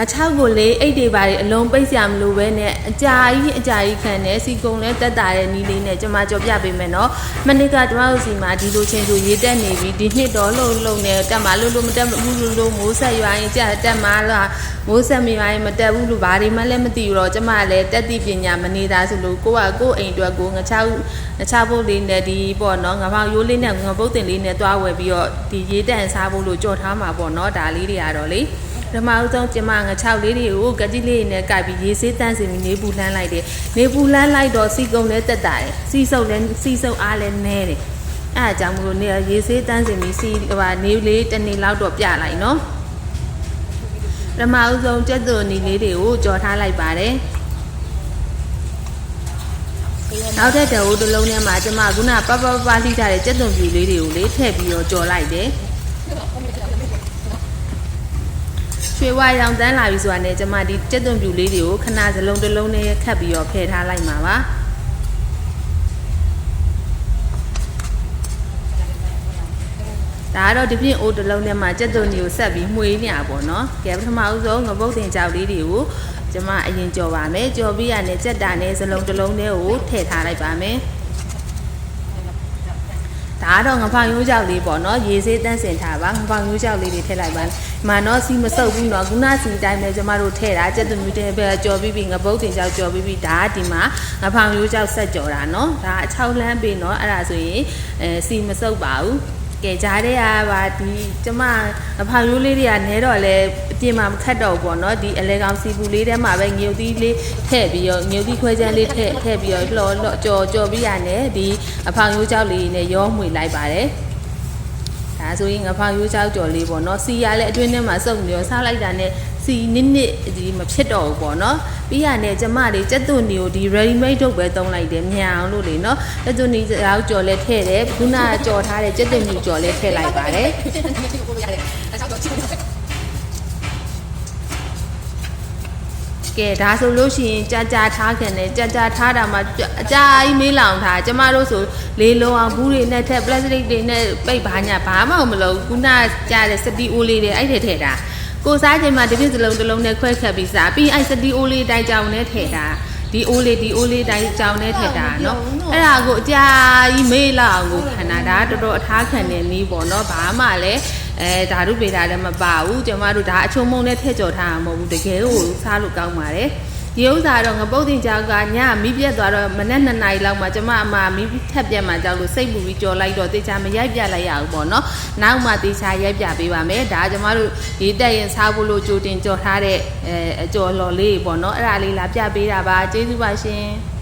ငါ6ကိုလေအိတ်တွေပါတွေအလုံးပိတ်စရာမလိုပဲနဲ့အကြာကြီးအကြာကြီးခံတယ်စီကုံလဲတက်တာတဲ့နီးလေးနဲ့ကျွန်မကြော်ပြပေးမယ်နော်မနစ်ကကျွန်မတို့စီမှာဒီလိုချင်းဆိုရေးတက်နေပြီဒီနှစ်တော့လှုပ်လှုပ်နေတက်မှာလှုပ်လှုပ်မတက်ဘူးလှုပ်လှုပ်မိုးဆက်ရွာရင်ကြတက်မှာလားမိုးဆက်မရွာရင်မတက်ဘူးလို့ဘာတွေမှလည်းမသိဘူးတော့ကျွန်မလည်းတက်တိပညာမနေတာဆိုလို့ကိုကကိုအိမ်အတွက်ကိုငါ6ငါ6ဘုတ်လေးနဲ့ဒီပေါ့နော်ငါဖောင်ရိုးလေးနဲ့ငါဘုတ်တင်လေးနဲ့တွားဝယ်ပြီးတော့ဒီရေးတက်စားဖို့လို့ကြော်ထားမှာပေါ့နော်ဒါလေးတွေကတော့လေ ပထမဦးဆုံးကျမငါ6လေးတွေကိုကတိလေးနဲ့ကြိုက်ပြီးရေးစေးတန်းစင်ပြီးနေပူလှမ်းလိုက်တယ်နေပူလှမ်းလိုက်တော့စီကုံလည်းတက်တာတယ်စီစုပ်လည်းစီစုပ်အားလည်းနဲတယ်အဲအကြောင်းမလို့နေရေးစေးတန်းစင်ပြီးစီဟိုဟာနေလေးတစ်နေ့လောက်တော့ပြလိုက်နော်ပထမဦးဆုံးကျက်သွန်နီလေးတွေကိုကြော်ထားလိုက်ပါတယ်နောက်တဲ့တအိုးတစ်လုံးထဲမှာကျမခုနပပပပလိထားတဲ့ကျက်သွန်ပြူလေးတွေကိုလေးထည့်ပြီးတော့ကြော်လိုက်တယ် ရွှေဝါရောင်တန်းလာပြီဆိုတာနဲ့ကျွန်မဒီကျက်သွန်ပြူလေးတွေကိုခဏစလုံးတစ်လုံးနဲ့ခတ်ပြီးတော့ဖယ်ထားလိုက်မှာပါဒါကတော့ဒီပြင်အိုးတစ်လုံးထဲမှာကြက်သွန်တွေကိုဆက်ပြီးမှွေးနေတာပေါ့နော်။ကဲပထမဦးဆုံးငပုတ်တင်ကြောက်လေးတွေကိုကျွန်မအရင်ကြော်ပါမယ်။ကြော်ပြီးရတဲ့ကြက်တာနဲ့စလုံးတစ်လုံးထဲကိုထည့်ထားလိုက်ပါမယ်။ ဒါကတော့ငဖောင်ရိုးကြောက်လေးပေါ့နော်ရေဆေးတန်းစင်ထားပါငဖောင်ရိုးကြောက်လေးတွေထည့်လိုက်ပါမာနော်စီမစုပ်ဘူးနော်ခုနစီအတိုင်းပဲကျမတို့ထည့်တာကြက်သွန်မြူတဲ့ပဲကြော်ပြီးပြီးငပုတ်တင်ကြောက်ကြော်ပြီးပြီးဒါကဒီမှာငဖောင်ရိုးကြောက်ဆက်ကြော်တာနော်ဒါအချောက်လန်းပေးနော်အဲ့ဒါဆိုရင်အဲစီမစုပ်ပါဘူး ကဲကြားတဲ့အားပါဒီကျမအဖောင်ရိုးလေးတွေကနဲတော့လဲအပြင်မှာမခတ်တော့ဘူးပေါ့နော်ဒီအလဲကောင်စီပူလေးထဲမှာပဲငြုပ်သီးလေးထည့်ပြီးတော့ငြုပ်သီးခွဲချမ်းလေးထည့်ထည့်ပြီးတော့လှော်လှော်ကြော်ကြော်ပြီးရတယ်ဒီအဖောင်ရိုးကြောက်လေးနဲ့ရောမှွေလိုက်ပါတယ်ဒါဆိုရင်ငဖောင်ရိုးကြောက်ကြော်လေးပေါ့နော်စီရလည်းအတွင်းထဲမှာစုပ်နေရောစားလိုက်တာနဲ့ စီနစ်နစ်ဒီမဖြစ်တော့ဘူးပေါ့နော်ပြီးရနဲ့ကျမတွေစက်သွန်နီကိုဒီ ready made ထုတ်ပဲသုံးလိုက်တယ်မြန်အောင်လို့လေနော်စက်သွန်နီရောက်ကြော်လဲထည့်တယ်ခုနကကြော်ထားတဲ့စက်သွန်နီကြော်လဲထည့်လိုက်ပါတယ်ကဲဒါဆိုလို့ရှိရင်ကြာကြာထားခင်တယ်ကြာကြာထားတာမှအကြာကြီးမေးလောင်ထားကျမတို့ဆိုလေးလုံးအောင်ဘူးတွေနဲ့ထက်ပလတ်စတစ်တွေနဲ့ပိတ်ပါညာဘာမှမလုပ်ခုနကြားတဲ့စတီအိုးလေးတွေအဲ့ထဲထည့်တာ ကိုစားချိန်မှာတစ်ပြည့်စလုံးတစ်လုံးနဲ့ခွဲခတ်ပြီးစားပြီးအဲ့စတီအိုးလေးတိုက်ကြောင်နဲ့ထည့်တာဒီအိုးလေးဒီအိုးလေးတိုက်ကြောင်နဲ့ထည့်တာเนาะအဲ့ဒါကိုအကြာကြီးမေးလောက်အောင်ကိုခန္ဓာဒါတော်တော်အထားခံနေနီးပေါ့เนาะဘာမှလည်းအဲဓာတုပေတာလည်းမပါဘူးကျမတို့ဒါအချုံမုံနဲ့ထည့်ကြော်ထားမှာမဟုတ်ဘူးတကယ်ကိုစားလို့ကောင်းပါတယ် ဒီဥစ္စာတော့ငပုတ်တင်ကြောက်ကညမီးပြက်သွားတော့မနက်2နာရီလောက်မှာကျမအမမီးထက်ပြက်မှကြောက်လို့စိတ်ပူပြီးကြော်လိုက်တော့တေချာမရိုက်ပြလိုက်ရဘူးပေါ့နော်နောက်မှတေချာရိုက်ပြပေးပါမယ်ဒါကျမတို့ရေးတက်ရင်စားဖို့လို့ကြိုတင်ကြော်ထားတဲ့အဲအကြော်လော်လေးပေါ့နော်အဲ့ဒါလေးလာပြပေးတာပါကျေးဇူးပါရှင်